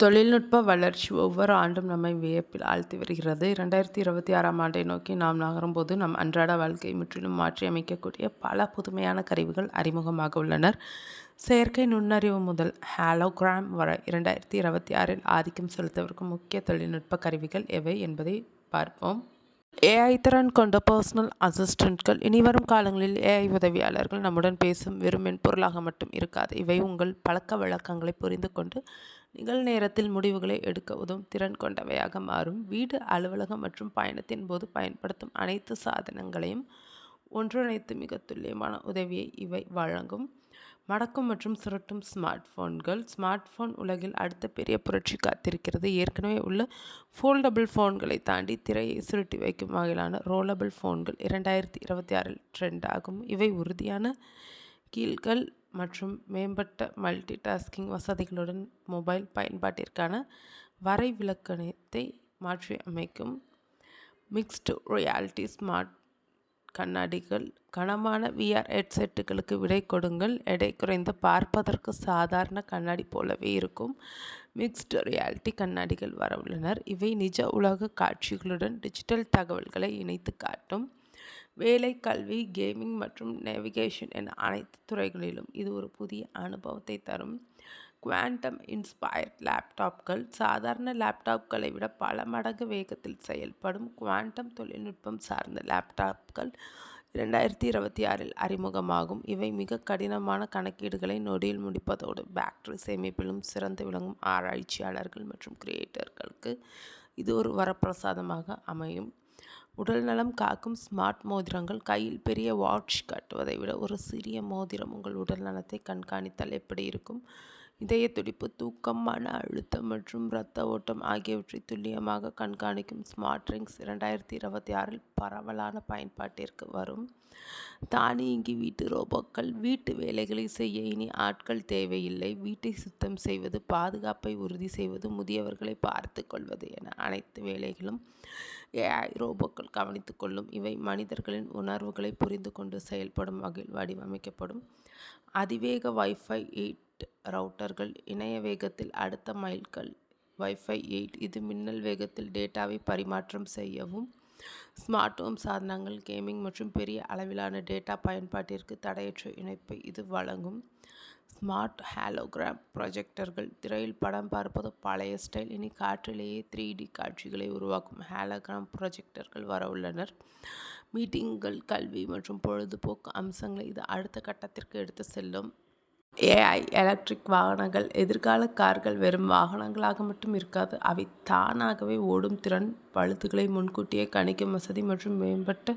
தொழில்நுட்ப வளர்ச்சி ஒவ்வொரு ஆண்டும் நம்மை வியப்பில் ஆழ்த்தி வருகிறது. இரண்டாயிரத்தி இருபத்தி ஆறாம் ஆண்டை நோக்கி நாம் நகரும்போது நம் அன்றாட வாழ்க்கையை முற்றிலும் மாற்றி அமைக்கக்கூடிய பல புதுமையான கருவிகள் அறிமுகமாக உள்ளனர். செயற்கை நுண்ணறிவு முதல் ஹாலோகிராம் வரை இரண்டாயிரத்தி இருபத்தி ஆறில் ஆதிக்கம் செலுத்தவிருக்கும் முக்கிய தொழில்நுட்ப கருவிகள் எவை என்பதை பார்ப்போம். ஏஐ திறன் கொண்ட பர்சனல் அசிஸ்டண்ட்கள் இனிவரும் காலங்களில் ஏஐ உதவியாளர்கள் நம்முடன் பேசும் வெறும் மென்பொருளாக மட்டும் இருக்காது. இவை உங்கள் பழக்க வழக்கங்களை புரிந்து கொண்டு நிகழ்நேரத்தில் முடிவுகளை எடுக்க உதவும் திறன் கொண்டவையாக மாறும். வீடு அலுவலகம் மற்றும் பயணத்தின் போது பயன்படுத்தும் அனைத்து சாதனங்களையும் ஒன்றிணைத்து மிக துல்லியமான உதவியை இவை வழங்கும். மடக்கும் மற்றும் சுரட்டும் ஸ்மார்ட் ஃபோன்கள் ஸ்மார்ட் ஃபோன் உலகில் அடுத்த பெரிய புரட்சி காத்திருக்கிறது. ஏற்கனவே உள்ள ஃபோல்டபுள் ஃபோன்களை தாண்டி திரையை சுருட்டி வைக்கும் வகையிலான ரோலபிள் ஃபோன்கள் இரண்டாயிரத்தி இருபத்தி ஆறில் ட்ரெண்ட் ஆகும். இவை உறுதியான கீழ்கள் மற்றும் மேம்பட்ட மல்டி டாஸ்கிங் வசதிகளுடன் மொபைல் பயன்பாட்டிற்கான வரைவிலக்கணத்தை மாற்றி அமைக்கும் மிக்ஸ்டு ரியாலிட்டி ஸ்மார்ட் கண்ணாடிகள் கனமான விஆர் ஹெட்செட்டுகளுக்கு விடை கொடுங்கள். எடை குறைந்து பார்ப்பதற்கு சாதாரண கண்ணாடி போலவே இருக்கும். மிக்ஸ்டு ரியாலிட்டி கண்ணாடிகள் வர உள்ளனர். இவை நிஜ உலக காட்சிகளுடன் டிஜிட்டல் தகவல்களை இணைத்து காட்டும். வேலை கல்வி கேமிங் மற்றும் நேவிகேஷன் என அனைத்து துறைகளிலும் இது ஒரு புதிய அனுபவத்தை தரும். குவாண்டம் இன்ஸ்பயர்ட் லேப்டாப்கள் சாதாரண லேப்டாப்களை விட பல மடங்கு வேகத்தில் செயல்படும் குவாண்டம் தொழில்நுட்பம் சார்ந்த லேப்டாப்கள் இரண்டாயிரத்தி இருபத்தி ஆறில் அறிமுகமாகும். இவை மிக கடினமான கணக்கீடுகளை நொடியில் முடிப்பதோடு பேட்டரி சேமிப்பிலும் சிறந்து விளங்கும் ஆராய்ச்சியாளர்கள் மற்றும் கிரியேட்டர்களுக்கு இது ஒரு வரப்பிரசாதமாக அமையும். உடல் நலம் காக்கும் ஸ்மார்ட் மோதிரங்கள் கையில் பெரிய வாட்ச் கட்டுவதை விட ஒரு சிறிய மோதிரம் உங்கள் உடல் நலத்தை கண்காணித்தால் எப்படி இருக்கும்? இதய துடிப்பு தூக்கம் மன அழுத்தம் மற்றும் இரத்த ஓட்டம் ஆகியவற்றை துல்லியமாக கண்காணிக்கும் ஸ்மார்ட் ரிங்ஸ் இரண்டாயிரத்தி இருபத்தி ஆறில் பரவலான பயன்பாட்டிற்கு வரும். தானியங்கி வீட்டு ரோபோக்கள் வீட்டு வேலைகளை செய்ய இனி ஆட்கள் தேவையில்லை. வீட்டை சுத்தம் செய்வது பாதுகாப்பை உறுதி செய்வது முதியவர்களை பார்த்து கொள்வது என அனைத்து வேலைகளும் ஏஐ ரோபோக்கள் கவனித்து கொள்ளும். இவை மனிதர்களின் உணர்வுகளை புரிந்து கொண்டு செயல்படும் வகையில் வடிவமைக்கப்படும். அதிவேக வைஃபை எயிட் ரவுட்டர்கள் இணைய வேகத்தில் அடுத்த மைல்கள் வைஃபை எயிட் இது மின்னல் வேகத்தில் டேட்டாவை பரிமாற்றம் செய்யவும் ஸ்மார்ட் ஹோம் சாதனங்கள் கேமிங் மற்றும் பெரிய அளவிலான டேட்டா பயன்பாட்டிற்கு தடையற்ற இணைப்பை இது வழங்கும். ஸ்மார்ட் ஹாலோகிராம் ப்ரொஜெக்டர்கள் திரையில் படம் பார்ப்பது பழைய ஸ்டைல் இனி காற்றிலேயே த்ரீ டி காட்சிகளை உருவாக்கும் ஹாலோகிராம் ப்ரொஜெக்டர்கள் வர உள்ளனர். மீட்டிங்கள் கல்வி மற்றும் பொழுதுபோக்கு அம்சங்களை இது அடுத்த கட்டத்திற்கு எடுத்து செல்லும். ஏஐ எலக்ட்ரிக் வாகனங்கள் எதிர்கால கார்கள் வெறும் வாகனங்களாக மட்டும் இருக்காது. அவை தானாகவே ஓடும் திறன் பழுதுகளை முன்கூட்டியே கணிக்கும் வசதி மற்றும் மேம்பட்ட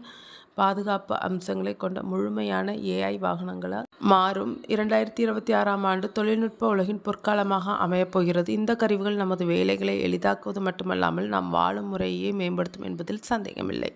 பாதுகாப்பு அம்சங்களை கொண்ட முழுமையான ஏஐ வாகனங்களால் மாறும். இரண்டாயிரத்தி இருபத்தி ஆறாம் ஆண்டு தொழில்நுட்ப உலகின் பொற்காலமாக அமையப்போகிறது இந்த கருவிகள் நமது வேலைகளை எளிதாக்குவது மட்டுமல்லாமல் நாம் வாழும் முறையே மேம்படுத்தும் என்பதில் சந்தேகமில்லை.